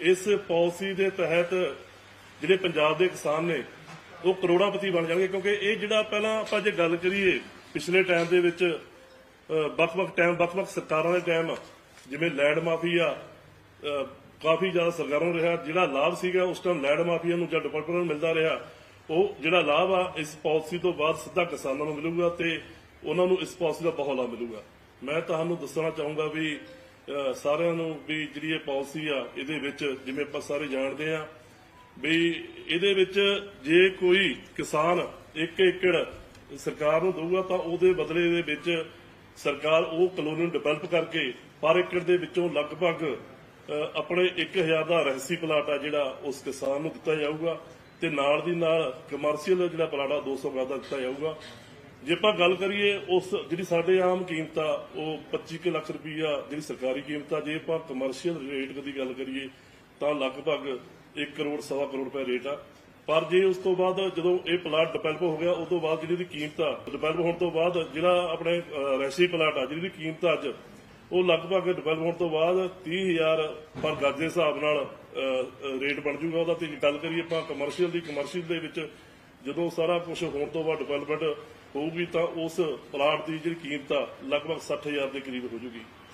ਇਸ ਪਾਲਿਸੀ ਦੇ ਤਹਿਤ ਜਿਹੜੇ ਪੰਜਾਬ ਦੇ ਕਿਸਾਨ ਨੇ ਉਹ ਕਰੋੜਾਪਤੀ ਬਣ ਜਾਣਗੇ ਕਿਉਂਕਿ ਇਹ ਜਿਹੜਾ ਪਹਿਲਾਂ ਆਪਾਂ ਜੇ ਗੱਲ ਕਰੀਏ ਪਿਛਲੇ ਟਾਈਮ ਦੇ ਵਿੱਚ ਵੱਖ-ਵੱਖ ਟਾਈਮ ਵੱਖ-ਵੱਖ ਸਰਕਾਰਾਂ ਦੇ ਟਾਈਮ ਜਿਵੇਂ ਲੈਂਡ ਮਾਫੀਆ ਅ, ਕਾਫੀ ਜ਼ਿਆਦਾ ਸਰਕਾਰਾਂ ਰਿਹਾ ਜਿਹੜਾ ਲਾਭ ਸੀਗਾ ਉਸ ਟਾਈਮ ਲੈਂਡ ਮਾਫੀਆ ਨੂੰ ਜਾਂ ਡਿਵੈਲਪਰਾਂ ਨੂੰ ਮਿਲਦਾ ਰਿਹਾ ਉਹ ਜਿਹੜਾ ਲਾਭ ਆ ਇਸ ਪਾਲਿਸੀ ਤੋਂ ਬਾਅਦ ਸਿੱਧਾ ਕਿਸਾਨਾਂ ਨੂੰ ਮਿਲੂਗਾ ਤੇ ਉਹਨਾਂ ਨੂੰ ਇਸ ਪਾਲਿਸੀ ਦਾ ਬਹੁਤ ਲਾਭ ਮਿਲੂਗਾ। ਮੈਂ ਤੁਹਾਨੂੰ ਦੱਸਣਾ ਚਾਹੂੰਗਾ ਵੀ ਸਾਰਿਆਂ ਨੂੰ ਵੀ ਜਿਹੜੀ ਇਹ ਪਾਲਿਸੀ ਆ ਇਹਦੇ ਵਿੱਚ ਜਿਵੇਂ ਆਪਾਂ ਸਾਰੇ ਜਾਣਦੇ ਆ ਵੀ ਇਹਦੇ ਵਿੱਚ ਜੇ ਕੋਈ ਕਿਸਾਨ ਇੱਕ ਏਕੜ ਸਰਕਾਰ ਨੂੰ ਦਊਗਾ ਤਾਂ ਉਹਦੇ ਬਦਲੇ ਦੇ ਵਿੱਚ ਸਰਕਾਰ ਉਹ ਕਲੋਨੀ ਨੂੰ ਡਿਵੈਲਪ ਕਰਕੇ ਪਰ ਏਕੜ ਦੇ ਵਿੱਚੋਂ ਲਗਭਗ ਅ, ਆਪਣੇ 1000 ਦਾ ਰਹਿਸੀ ਪਲਾਟ ਆ ਜਿਹੜਾ ਉਸ ਕਿਸਾਨ ਨੂੰ ਦਿੱਤਾ ਜਾਊਗਾ ਤੇ ਨਾਲ ਦੀ ਨਾਲ ਕਮਰਸ਼ੀਅਲ ਜਿਹੜਾ ਪਲਾਟ ਆ 200 ਗਜ਼ ਦਾ ਦਿੱਤਾ ਜਾਊਗਾ। ਜੇ ਆਪਾਂ ਗੱਲ ਕਰੀਏ ਉਸ ਜਿਹੜੀ ਸਾਡੇ ਆਮ ਕੀਮਤ ਆ ਉਹ 25 ਕੁ ਲੱਖ ਰੁਪਈਆ ਜਿਹੜੀ ਸਰਕਾਰੀ ਕੀਮਤ ਆ ਜੇ ਆਪਾਂ ਕਮਰਸ਼ੀਅਲ ਰੇਟ ਦੀ ਗੱਲ ਕਰੀਏ, ਤਾਂ ਲਗਭਗ 1 ਕਰੋੜ, ਸਵਾ ਕਰੋੜ ਰੁਪਏ ਰੇਟ ਆ। ਪਰ ਜੇ ਉਸ ਤੋਂ ਬਾਅਦ ਜਦੋਂ ਇਹ ਪਲਾਟ ਡਿਵੈਲਪ ਹੋ ਗਿਆ ਉਸ ਤੋਂ ਬਾਅਦ ਜਿਹੜੀ ਦੀ ਕੀਮਤ ਆ ਡਿਵੈਲਪ ਹੋਣ ਤੋਂ ਬਾਅਦ ਜਿਹੜਾ ਆਪਣੇ ਰੈਸੀ ਪਲਾਟ ਆ ਜਿਹੜੀ ਦੀ ਕੀਮਤ ਅੱਜ, ਉਹ ਲਗਭਗ ਡਿਵੈਲਪ ਹੋਣ ਤੋਂ ਬਾਅਦ 30000 ਪਰ ਗੱਜ ਦੇ ਹਿਸਾਬ ਨਾਲ ਰੇਟ ਬਣ ਜੂਗਾ। ਉਹਦਾ ਤੇ ਗੱਲ ਕਰੀਏ ਆਪਾਂ ਕਮਰਸ਼ੀਅਲ ਦੀ ਕਮਰਸ਼ੀਅਲ ਦੇ ਵਿੱਚ ਜਦੋਂ ਸਾਰਾ ਕੁਝ ਹੋਣ ਤੋਂ ਬਾਅਦ ਡਿਵੈਲਪਮੈਂਟ ਹੋਊਗੀ ਤਾਂ ਉਸ ਪਲਾਟ ਦੀ ਜਿਹੜੀ ਕੀਮਤ ਆ ਲਗਭਗ 60000 ਦੇ ਕਰੀਬ ਹੋ ਜੂਗੀ।